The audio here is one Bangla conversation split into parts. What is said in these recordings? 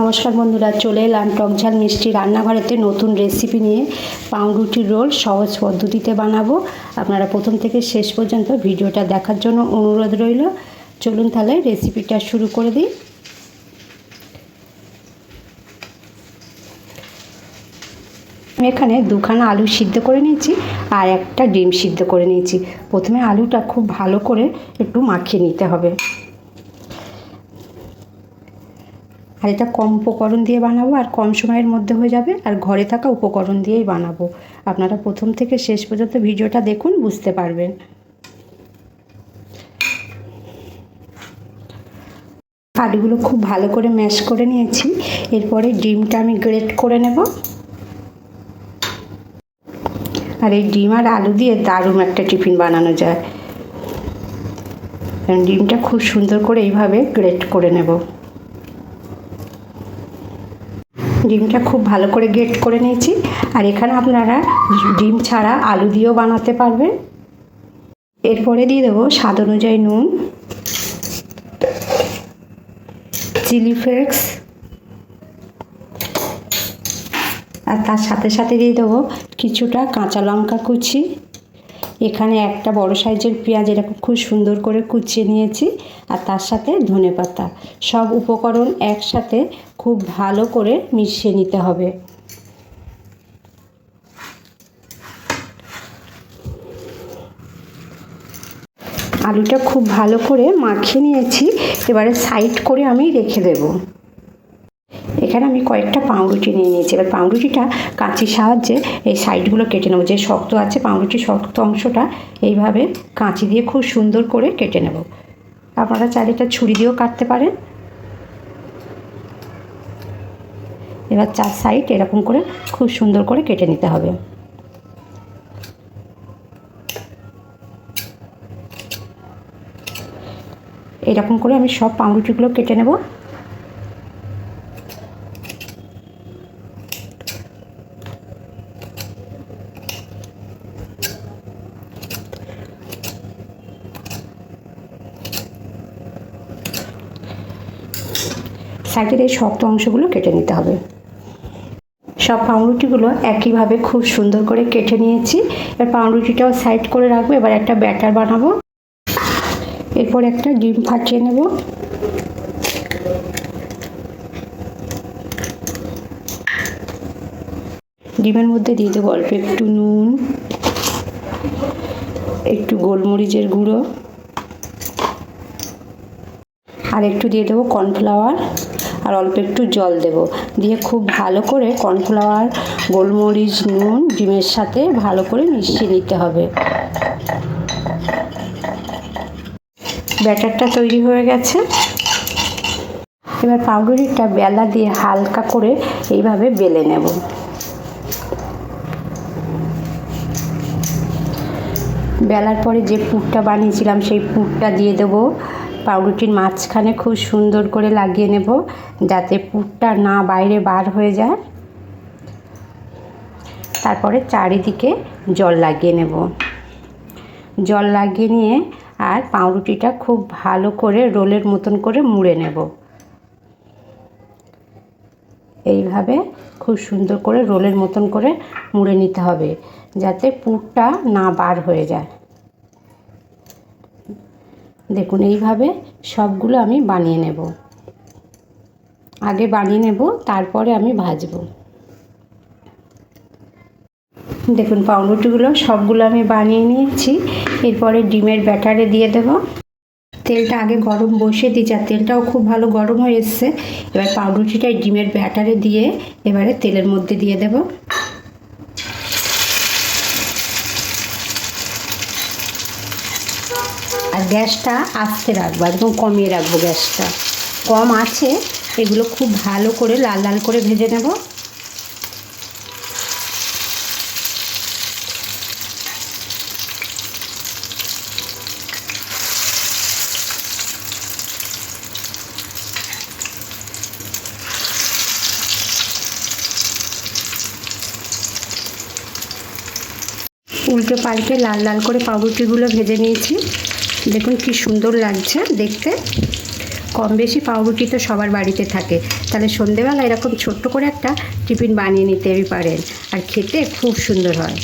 নমস্কার বন্ধুরা, চলে এলাম টকঝাল মিষ্টি রান্নাঘরেতে নতুন রেসিপি নিয়ে। পাউরুটির রোল সহজ পদ্ধতিতে বানাবো। আপনারা প্রথম থেকে শেষ পর্যন্ত ভিডিওটা দেখার জন্য অনুরোধ রইল। চলুন তাহলে রেসিপিটা শুরু করে দিই। আমি এখানে দুখানা আলু সিদ্ধ করে নিয়েছি আর একটা ডিম সিদ্ধ করে নিয়েছি। প্রথমে আলুটা খুব ভালো করে একটু মাখিয়ে নিতে হবে। আর এটা কম উপকরণ দিয়ে বানাবো আর কম সময়ের মধ্যে হয়ে যাবে। আর ঘরে থাকা উপকরণ দিয়েই বানাবো। আপনারা প্রথম থেকে শেষ পর্যন্ত ভিডিওটা দেখুন, বুঝতে পারবেন। আলুগুলো খুব ভালো করে ম্যাশ করে নিয়েছি। এরপরে ডিমটা আমি গ্রেট করে নেব। আর এই ডিম আর আলু দিয়ে দারুণ একটা টিফিন বানানো যায়। ডিমটা খুব সুন্দর করে এইভাবে গ্রেট করে নেব। ডিমটা খুব ভালো করে গ্রেট করে নিয়েছি। আর এখানে আপনারা ডিম ছাড়া আলু দিয়েও বানাতে পারবেন। এরপরে দিয়ে দেবো স্বাদ অনুযায়ী নুন। Chilli flakes. আর তার সাথে সাথে দিয়ে দেবো কিছুটা কাঁচা লঙ্কা কুচি। এখানে একটা বড় সাইজের পেঁয়াজ এরকম খুব সুন্দর করে কুচিয়ে নিয়েছি। আর তার সাথে ধনে পাতা সব উপকরণ একসাথে খুব ভালো করে মিশিয়ে নিতে হবে। আলুটা খুব ভালো করে মাখিয়ে নিয়েছি। এবারে সাইড করে আমি রেখে দেবো। এখানে আমি কয়েকটা পাউরুটি নিয়ে নিয়েছি। এবার পাউরুটিটা কাঁচির সাহায্যে এই সাইডগুলো কেটে নেব। যে শক্ত আছে পাউরুটির শক্ত অংশটা এইভাবে কাঁচি দিয়ে খুব সুন্দর করে কেটে নেব। আপনারা চাইলে এটা ছুরি দিয়েও কাটতে পারেন। এবার চার সাইড এরকম করে খুব সুন্দর করে কেটে নিতে হবে। এরকম করে আমি সব পাউরুটিগুলো কেটে নেব। সাইডের এই শক্ত অংশগুলো কেটে নিতে হবে। সব পাউরুটিগুলো একইভাবে খুব সুন্দর করে কেটে নিয়েছি। এবার পাউরুটিটাও সাইড করে রাখব, এবার একটা ব্যাটার বানাবো। এরপর একটা ডিম ফাটিয়ে নেব। ডিমের মধ্যে দিয়ে দেবো অল্প একটু নুন, একটু গোলমরিচের গুঁড়ো, আর একটু দিয়ে দেবো কর্নফ্লাওয়ার। আর অল্প একটু জল দেব। দিয়ে খুব ভালো করে কর্নফ্লাওয়ার গোলমরিচ, নুন, ডিমের সাথে ভালো করে মিশিয়ে নিতে হবে। ব্যাটারটা তৈরি হয়ে গেছে। এবার পাউডারিটা বেলা দিয়ে হালকা করে এইভাবে বেলে নেব। বেলার পরে যে পুরটা বানিয়েছিলাম, সেই পুরটা দিয়ে দেবো। পাউরুটির মাঝখানে খুব সুন্দর করে লাগিয়ে নেব যাতে পুরটা না বাইরে বার হয়ে যায়। তারপরে চারিদিকে জল লাগিয়ে নেব। জল লাগিয়ে নিয়ে আর পাউরুটিটা খুব ভালো করে রোলের মতন করে মুড়ে নেব। এইভাবে খুব সুন্দর করে রোলের মতন করে মুড়ে নিতে হবে যাতে পুরটা না বার হয়ে যায়। দেখুন, এইভাবে সবগুলো আমি বানিয়ে নেব। আগে বানিয়ে নেব, তারপরে আমি ভাজবো। দেখুন, পাউরুটিগুলো সবগুলো আমি বানিয়ে নিয়েছি। এরপরে ডিমের ব্যাটারে দিয়ে দেব। তেলটা আগে গরম বসিয়ে দিয়েছি, আর তেলটাও খুব ভালো গরম হয়ে এসছে। এবার পাউরুটিটা ডিমের ব্যাটারে দিয়ে এবারে তেলের মধ্যে দিয়ে দেব। গ্যাসটা আস্তে রাখব, একদম কমিয়ে রাখব গ্যাসটা। কম আছে, এগুলো খুব ভালো করে লাল লাল করে ভেজে নেব। উল্টো পাল্টে লাল লাল করে পাউরুটিগুলো ভেজে নিয়েছি। দেখুন কি সুন্দর লাগছে দেখতে। কম বেশি পাউরুটি তো সবার বাড়িতে থাকে। তাহলে সন্ধেবেলা এরকম ছোট্ট করে একটা টিফিন বানিয়ে নিতেই পারেন। আর খেতে খুব সুন্দর হয়।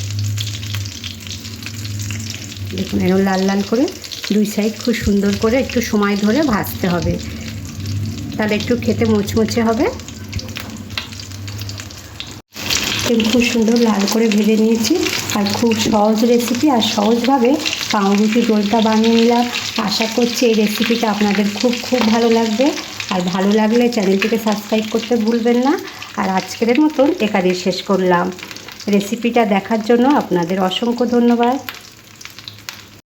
দেখুন এরকম লাল লাল করে দুই সাইড খুব সুন্দর করে একটু সময় ধরে ভাজতে হবে। তাহলে একটু খেতে মুচমুচে হবে। তেল খুব সুন্দর লাল করে ভেজে নিয়েছি আর খুব সহজ রেসিপি আর সহজভাবে পাউরুটি রোলটা বানিয়ে নিলাম। আশা করছি এই রেসিপিটা আপনাদের খুব খুব ভালো লাগবে। আর ভালো লাগলে চ্যানেলটিকে সাবস্ক্রাইব করতে ভুলবেন না। আর আজকের মতন এখানেই শেষ করলাম। রেসিপিটা দেখার জন্য আপনাদের অসংখ্য ধন্যবাদ।